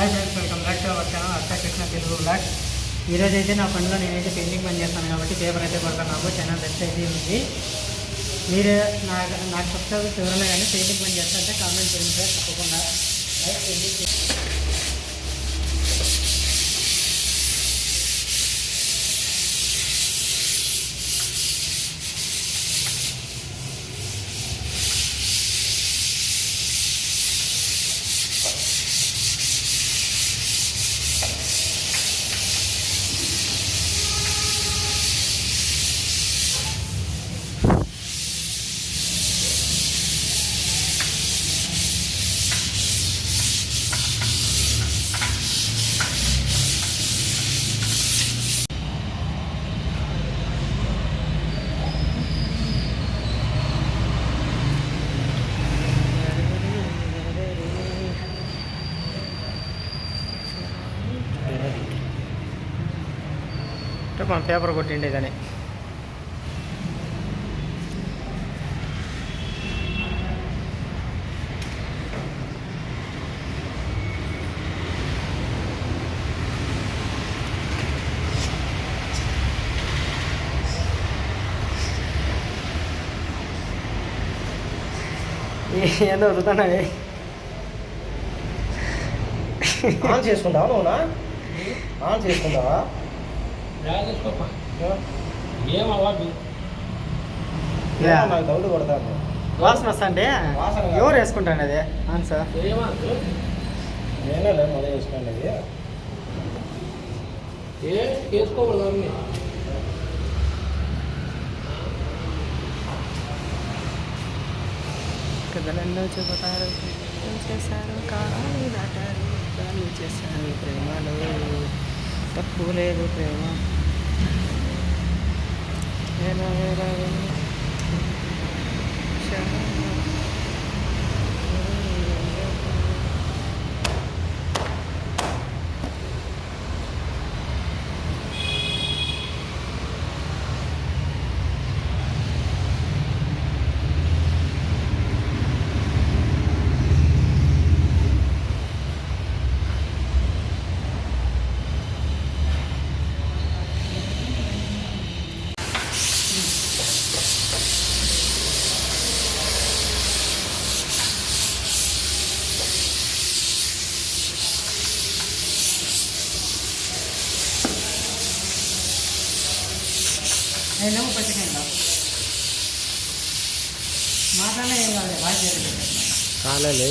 Hi friends welcome back to our channel Artha Krishna Telugu black ఈరోజు అయితే నా పనిలో నేనైతే పెయింటింగ్ పని చేస్తాను కాబట్టి పేపర్ అయితే పడతాను నాకు చాలా రెస్ట్ అయితే ఉంది. మీరు నాకు నాకు సబ్స్క్రైబ్ ఎవరైనా కానీ పెయింటింగ్ పని చేస్తారంటే కామెంట్ చేయండి సార్ తప్పకుండా. లైక్ చేయండి మన పేపర్ కొట్టిండేదని ఏందో వదులుతున్నాయి ఆన్ చేసుకుంటావా నువ్వునా ఆన్ చేసుకుంటావా? నాకు డౌట్ కొడతాను వాసన కాదు. ఎవరు వేసుకుంటాను అది? అవును సార్ నేనే మొదలు చేసుకోండి అది. కథలెన్నో చెబుతారు ప్రేమలు చేశారు? కాలాలు దాటారు చేశారు ప్రేమలో తక్కువ లేదు ప్రేమ. వేల వేల ಎಲ್ಲ ಉಪಚನೆ ಇಲ್ಲ ಮಾತಾಡಲೇ ಇಲ್ಲ ಬಾಯಿ ಕಾಲಲ್ಲಿ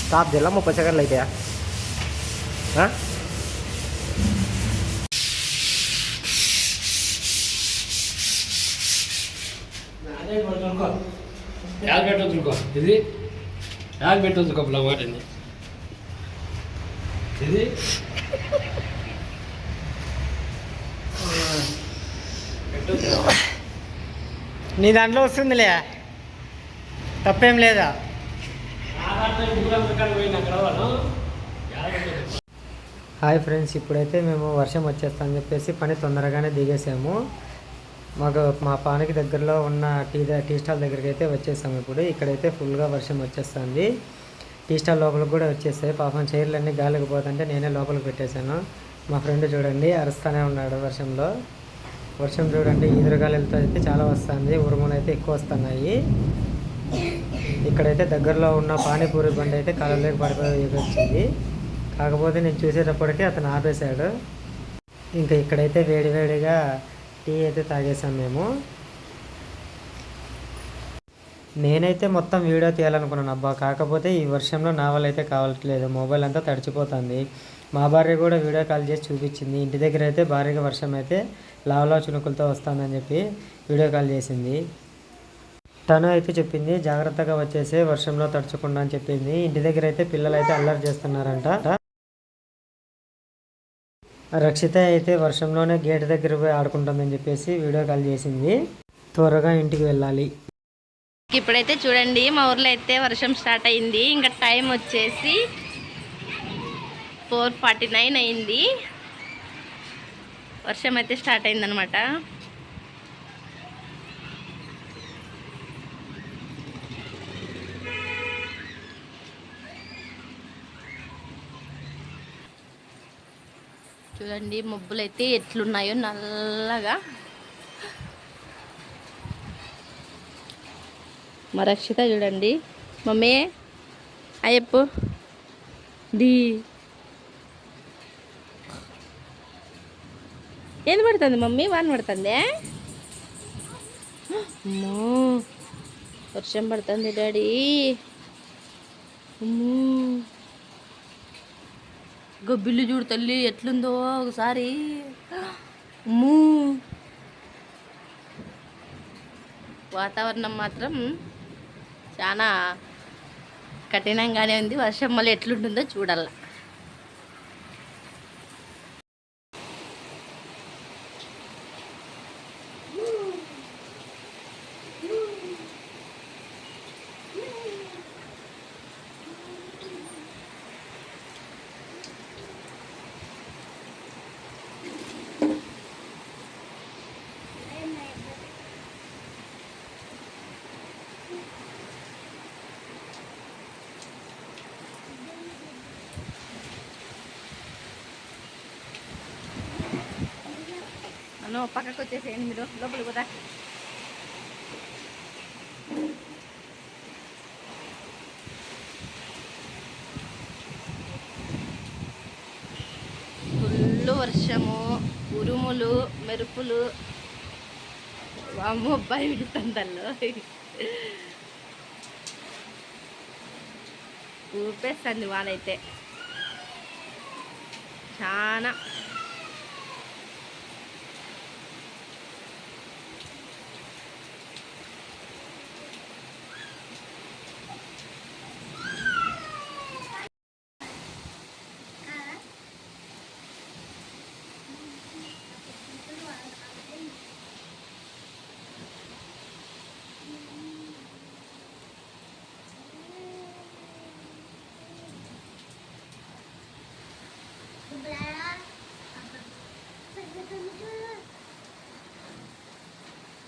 ಸ್ಟಾಪ್ ಎಲ್ಲ ಮುಪ್ಪ ಸೆಕೆಂಡ್ಲ ಇದೆಯಾ ಹಾಂ ಯಾಕೆ ಬೆಟ್ಟ ತಿಳ್ಕೊ ಇದು ಯಾಕೆ ಬೆಟ್ಟ ತಿಳ್ಕೊಪ್ಲ ಮಾಡಿ ಇದು నీ దాంట్లో వస్తుందిలే. తప్పేం లేదా? హాయ్ ఫ్రెండ్స్ ఇప్పుడైతే మేము వర్షం వచ్చేస్తామని చెప్పేసి పని తొందరగానే దిగేసాము. మాకు మా పానికి దగ్గరలో ఉన్న టీ టీ స్టాల్ దగ్గరికి అయితే వచ్చేసాము ఇప్పుడు. ఇక్కడైతే ఫుల్గా వర్షం వచ్చేస్తుంది. టీ స్టాల్ లోపలికి కూడా వచ్చేసాయి పాపం చైర్లన్నీ గాలికి పోతుంటే నేనే లోపలికి పెట్టేశాను. మా ఫ్రెండ్ చూడండి అరుస్తూనే ఉన్నాడు వర్షంలో. వర్షం చూడండి ఈదురుగాలులతో అయితే చాలా వస్తుంది ఉరుములు అయితే ఎక్కువ వస్తున్నాయి. ఇక్కడైతే దగ్గరలో ఉన్న పానీపూరి బండి అయితే కాలంలోకి పడిపోయి వచ్చింది. కాకపోతే నేను చూసేటప్పటికీ అతను ఆపేశాడు. ఇంకా ఇక్కడైతే వేడివేడిగా టీ అయితే తాగేసాం మేము. నేనైతే మొత్తం వీడియో తీయాలనుకున్నాను అబ్బా. కాకపోతే ఈ వర్షంలో నా వల్ల అయితే కావట్లేదు. మొబైల్ అంతా తడిచిపోతుంది. మా భార్య కూడా వీడియో కాల్ చేసి చూపించింది. ఇంటి దగ్గర అయితే భారీగా వర్షం అయితే లావలా చునుకులతో వస్తుందని చెప్పి వీడియో కాల్ చేసింది. తను అయితే చెప్పింది జాగ్రత్తగా వచ్చేసి వర్షంలో తడుచకుండా అని చెప్పింది. ఇంటి దగ్గర అయితే పిల్లలు అయితే అల్లరి చేస్తున్నారంట. రక్షిత అయితే వర్షంలోనే గేట్ దగ్గర పోయి ఆడుకుంటుందని చెప్పేసి వీడియో కాల్ చేసింది. త్వరగా ఇంటికి వెళ్ళాలి. ఇప్పుడైతే చూడండి మా ఊర్లో అయితే వర్షం స్టార్ట్ అయింది. ఇంకా టైం వచ్చేసి ఫోర్ ఫార్టీ నైన్ అయింది. వర్షం అయితే స్టార్ట్ అయిందనమాట చూడండి మబ్బులు అయితే ఎట్లున్నాయో నల్లగా. మరక్షిత చూడండి. మమ్మీ అయ్యప్పు. ది. ఏంది పడుతుంది మమ్మీ? వాన పడుతుంది? అమ్మో వర్షం పడుతుంది డాడీ. అమ్మో. గబ్బిల్లు చూడు తల్లి ఎట్లుందో ఒకసారి. అమ్మో. వాతావరణం మాత్రం చాలా కఠినంగానే ఉంది. వర్షం మళ్ళీ ఎట్లుంటుందో చూడాల. అను పక్కకు వచ్చేసేయండి మీరు లోపలికి కూడా ఫుల్ వర్షము ఉరుములు మెరుపులు. అమ్మో అబ్బాయి విడుతుందల్లో ఊపేస్తుంది వానైతే. చాలా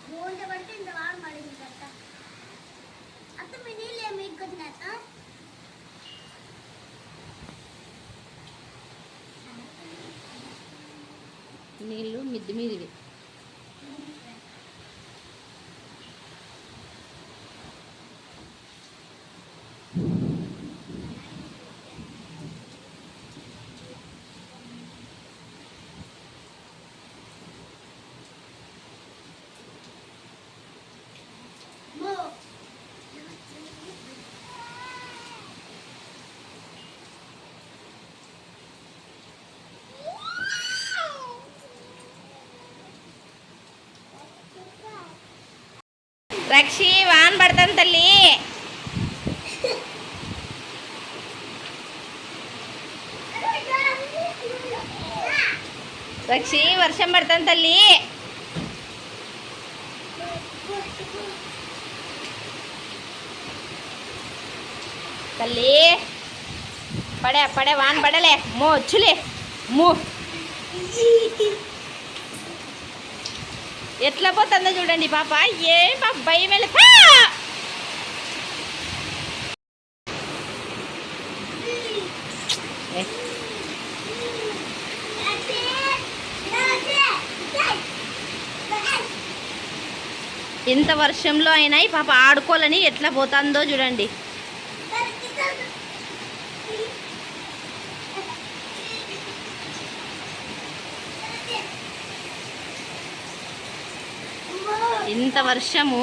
మూడు పడితే ఇంత వాడు పడింది కట్ట అత్త మీ నీళ్ళు ఏమి ఎక్కుతున్నాత నీళ్ళు మిద్ది మీదివి. రక్షి వాన్ పడతాను తల్లి రక్షి వర్షం పడతాను తల్లి తల్లి పడే పడే వాన్ పడలే మో వచ్చులే మో ఎట్లా పోతుందో చూడండి పాప. ఏం పాప భయం వెళ్ళి ఇంత వర్షంలో అయినా పాప ఆడుకోవాలని ఎట్లా పోతుందో చూడండి. ఇంత వర్షము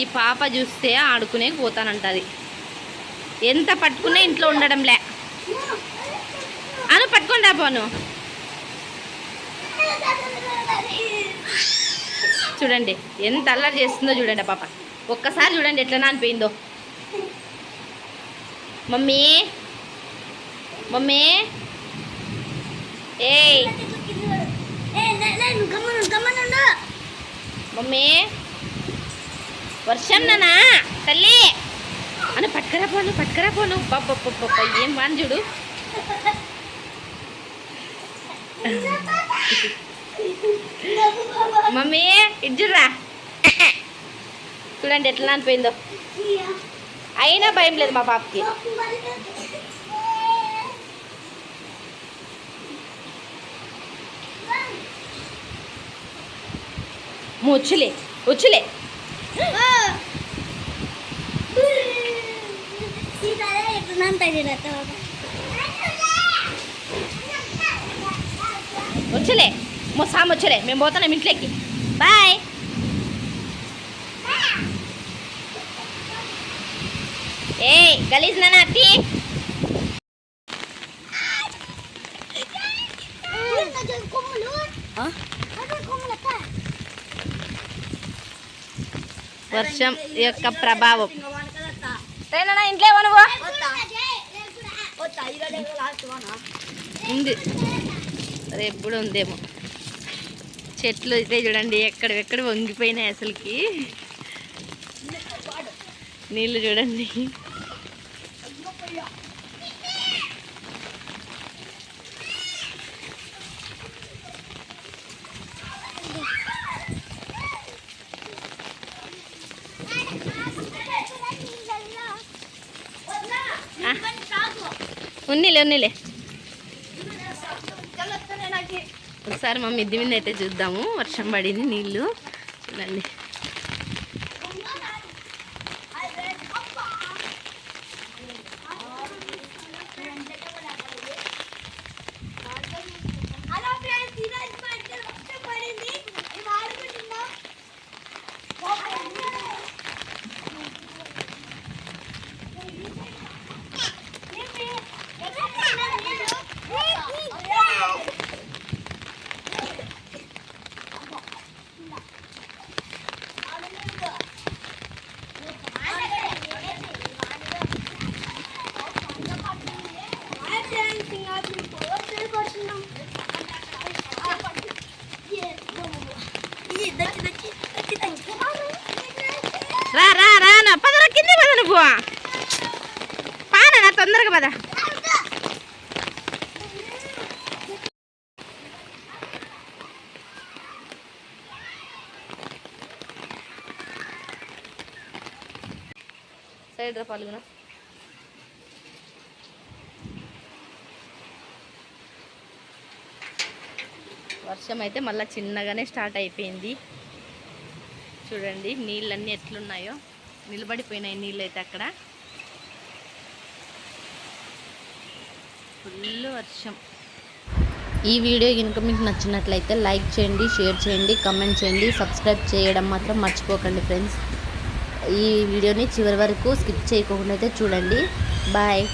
ఈ పాప చూస్తే ఆడుకునే పోతానంటది. ఎంత పట్టుకున్నా ఇంట్లో ఉండడంలే అను పట్టుకొని రా పోను. చూడండి ఎంత అల్లరి చేస్తుందో చూడండి పాప. ఒక్కసారి చూడండి ఎట్లా నానిపోయిందో మమ్మీ మమ్మీ. ఏ మమ్మీ. వర్షం నానా తల్లి. అని పట్టుకరా పోను పట్టుకరా పోను. పప్ప ఏం వాంజుడు చూడు. మమ్మీ ఇడ్జురా చూడండి ఎట్లా అనిపోయిందో. అయినా భయం లేదు మా పాపకి. ముచ్చులే వచ్చులే సీతాలే వచ్చులే మో సామ్ వచ్చులే మేము పోతున్నాం ఇంట్లోకి. బాయ్. ఏ గలీజ్ నానా అత్తి. కొమ్ములు వర్షం యొక్క ప్రభావం. ఇంట్లో నువ్వు? ఉంది. రేపు కూడా ఉందేమో. చెట్లు అయితే చూడండి ఎక్కడెక్కడ వంగిపోయినాయి అసలుకి. నీళ్ళు చూడండి. ఉన్నిలే ఉన్నిలే. ఒకసారి మా మిద్ది మీద అయితే చూద్దాము. వర్షం పడింది నీళ్ళు. చూడండి హలో ఫ్రెండ్స్ ఈరోజు పంట వర్షం పడింది మేము ఆడుకుంటున్నాం రా రా రా నా పదరా కింద పద నువ్వు పాన తొందరగా పద. సైడ్ రా పాల్గొన వర్షం అయితే మళ్ళీ చిన్నగానే స్టార్ట్ అయిపోయింది. చూడండి నీళ్ళన్నీ ఎట్లున్నాయో. నిలబడిపోయినాయి నీళ్ళు అయితే అక్కడ. ఫుల్ వర్షం. ఈ వీడియో కనుక మీకు నచ్చినట్లయితే లైక్ చేయండి షేర్ చేయండి కమెంట్ చేయండి సబ్స్క్రైబ్ చేయడం మాత్రం మర్చిపోకండి ఫ్రెండ్స్. ఈ వీడియోని చివరి వరకు స్కిప్ చేయకుండా అయితే చూడండి. బాయ్.